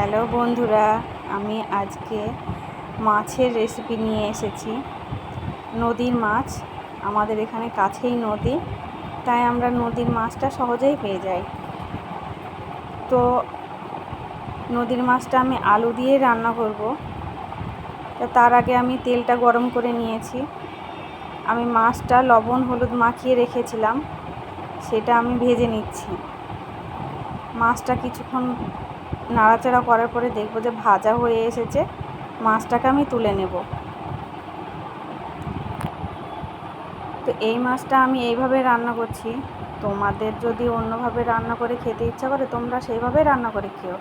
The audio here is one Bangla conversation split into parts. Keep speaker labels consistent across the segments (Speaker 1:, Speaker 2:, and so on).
Speaker 1: হ্যালো বন্ধুরা, আমি আজকে মাছের রেসিপি নিয়ে এসেছি। নদীর মাছ, আমাদের এখানে কাছেই নদী, তাই আমরা নদীর মাছটা সহজেই পেয়ে যাই। তো নদীর মাছটা আমি আলু দিয়ে রান্না করব। তার আগে আমি তেলটা গরম করে নিয়েছি। আমি মাছটা লবণ হলুদ মাখিয়ে রেখেছিলাম, সেটা আমি ভেজে নিচ্ছি। মাছটা কিছুক্ষণ নাড়াচাড়া করার পরে দেখব যে ভাজা হয়ে এসেছে। মাছটাকে আমি তুলে নেব। তো এই মাছটা আমি এইভাবে রান্না করছি। তোমাদের যদি অন্যভাবে রান্না করে খেতে ইচ্ছা করে, তোমরা সেইভাবেই রান্না করে খেও।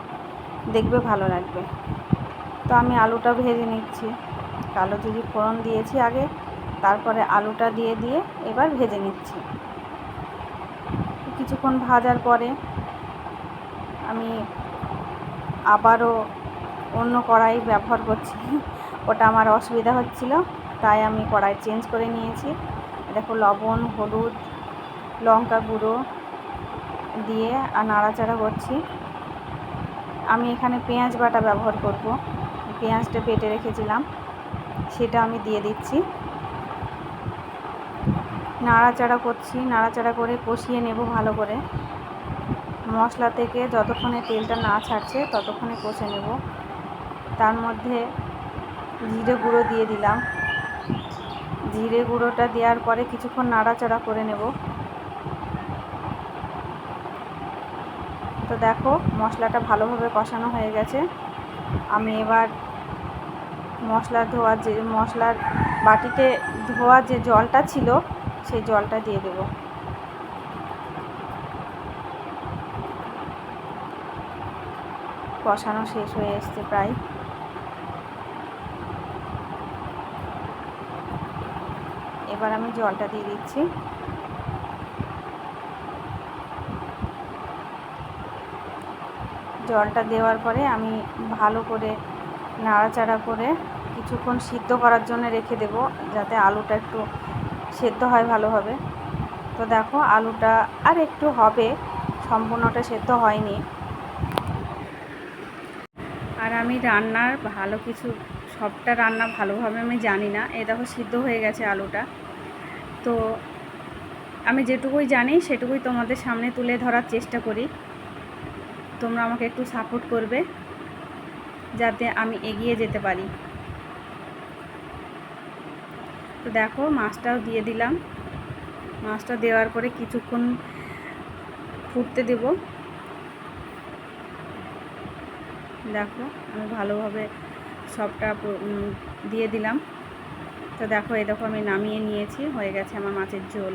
Speaker 1: দেখবে ভালো লাগবে। তো আমি আলুটা ভেজে নিচ্ছি। কালো জিরি ফোড়ন দিয়েছি আগে, তারপরে আলুটা দিয়ে দিয়ে এবার ভেজে নিচ্ছি। কিছুক্ষণ ভাজার পরে আমি আবারও অন্য কড়াই ব্যবহার করছি। ওটা আমার অসুবিধা হচ্ছিল, তাই আমি কড়াই চেঞ্জ করে নিয়েছি। দেখো লবণ, হলুদ, লঙ্কা গুঁড়ো দিয়ে আর নাড়াচাড়া করছি। আমি এখানে পেঁয়াজ বাটা ব্যবহার করব। পেঁয়াজটা পেটে রেখেছিলাম, সেটা আমি দিয়ে দিচ্ছি। নাড়াচাড়া করছি, নাড়াচাড়া করে কষিয়ে নেব ভালো করে। মশলা থেকে যতক্ষণে তেলটা না ছাড়ছে ততক্ষণে কষে নেব। তার মধ্যে জিরে গুঁড়ো দিয়ে দিলাম। জিরে গুঁড়োটা দেওয়ার পরে কিছুক্ষণ নাড়াচাড়া করে নেব। তো দেখো, মশলাটা ভালোভাবে কষানো হয়ে গেছে। আমি এবার মশলা ধোয়া যে, মশলার বাটিতে ধোয়া যে জলটা ছিল, সেই জলটা দিয়ে দেবো। কষানো শেষ হয়ে এসছে প্রায়। এবার আমি জলটা দিয়ে দিচ্ছি। জলটা দেওয়ার পরে আমি ভালো করে নাড়াচাড়া করে কিছুক্ষণ সিদ্ধ করার জন্য রেখে দেব, যাতে আলুটা একটু সেদ্ধ হয় ভালোভাবে। তো দেখো, আলুটা আর একটু হবে, সম্পূর্ণটা সেদ্ধ হয়নি। আর আমি রান্নার ভালো কিছু, সবটা রান্না ভালোভাবে আমি জানি না। এ দেখো সিদ্ধ হয়ে গেছে আলুটা। তো আমি যেটুকুই জানি সেটুকুই তোমাদের সামনে তুলে ধরার চেষ্টা করি। তোমরা আমাকে একটু সাপোর্ট করবে যাতে আমি এগিয়ে যেতে পারি। তো দেখো মাছটাও দিয়ে দিলাম। মাছটা দেওয়ার পরে কিছুক্ষণ ফুটতে দেব। দেখো, আমি ভালোভাবে সবটা দিয়ে দিলাম। তো দেখো এই দেখো আমি নামিয়ে নিয়েছি, হয়ে গেছে আমার মাছের ঝোল।